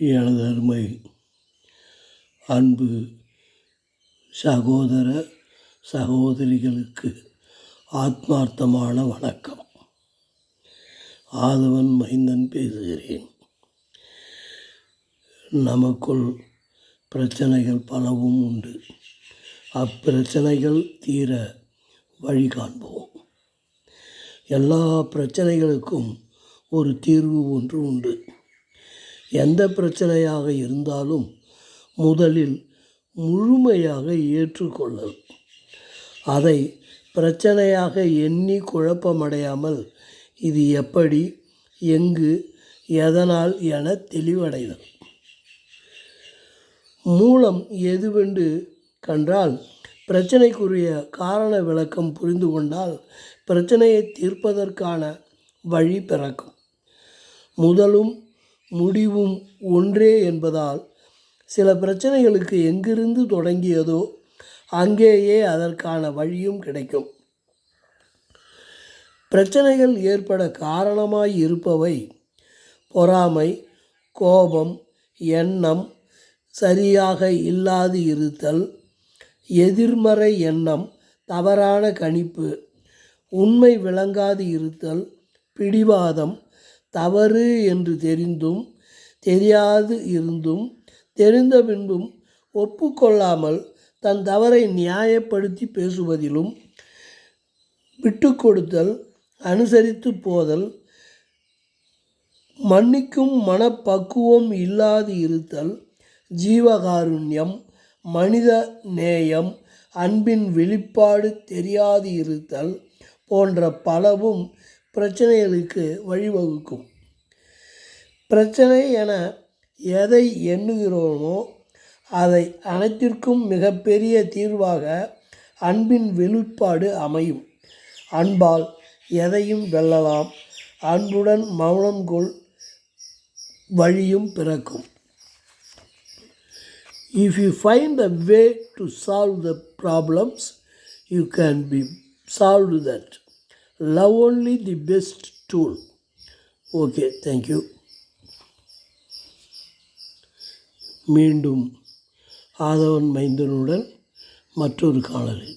எனது அருமை அன்பு சகோதர சகோதரிகளுக்கு ஆத்மார்த்தமான வணக்கம். ஆதவன் மைந்தன் பேசுகிறேன். நமக்குள் பிரச்சனைகள் பலவும் உண்டு. அப்பிரச்சனைகள் தீர வழி காண்போம். எல்லா பிரச்சனைகளுக்கும் ஒரு தீர்வு ஒன்று உண்டு. எந்த பிரச்சனையாக இருந்தாலும் முதலில் முழுமையாக ஏற்றுக்கொள்ளல். அதை பிரச்சனையாக எண்ணி குழப்பமடையாமல் இது எப்படி எங்கு எதனால் என தெளிவடைதல். மூலம் எதுவென்று கண்டால் பிரச்சனைக்குரிய காரண விளக்கம் புரிந்து கொண்டால் பிரச்சனையை தீர்ப்பதற்கான வழி பிறக்கும். முதலும் முடிவும் ஒன்றே என்பதால் சில பிரச்சனைகளுக்கு எங்கிருந்து தொடங்கியதோ அங்கேயே அதற்கான வழியும் கிடைக்கும். பிரச்சனைகள் ஏற்பட காரணமாய் இருப்பவை பொறாமை கோபம் எண்ணம் சரியாக இல்லாது இருத்தல் எதிர்மறை எண்ணம் தவறான கணிப்பு உண்மை விளங்காது இருத்தல் பிடிவாதம் தவறு என்று தெரிந்தும் தெரியாது இருந்தும் தெரிந்த பின்பும் ஒப்புக்கொள்ளாமல் தன் தவறை நியாயப்படுத்தி பேசுவதிலும் விட்டு கொடுத்தல் அனுசரித்து போதல் மன்னிக்கும் மனப்பக்குவம் இல்லாது இருத்தல் ஜீவகாருண்யம் மனித நேயம் அன்பின் வெளிப்பாடு தெரியாது இருத்தல் போன்ற பலவும் பிரச்சனைகளுக்கு வழிவகுக்கும். பிரச்சனை என எதை எண்ணுகிறோமோ அதை அனைத்திற்கும் மிகப்பெரிய தீர்வாக அன்பின் வெளிப்பாடு அமையும். அன்பால் எதையும் வெல்லலாம். அன்புடன் மௌனம் கொள். வழியும் பிறக்கும். If you find the way to solve the problems you can be solve that love only the best tool okay thank you Aadhavan ஆதவன் மைந்தனுடன் மற்றொரு காணலில்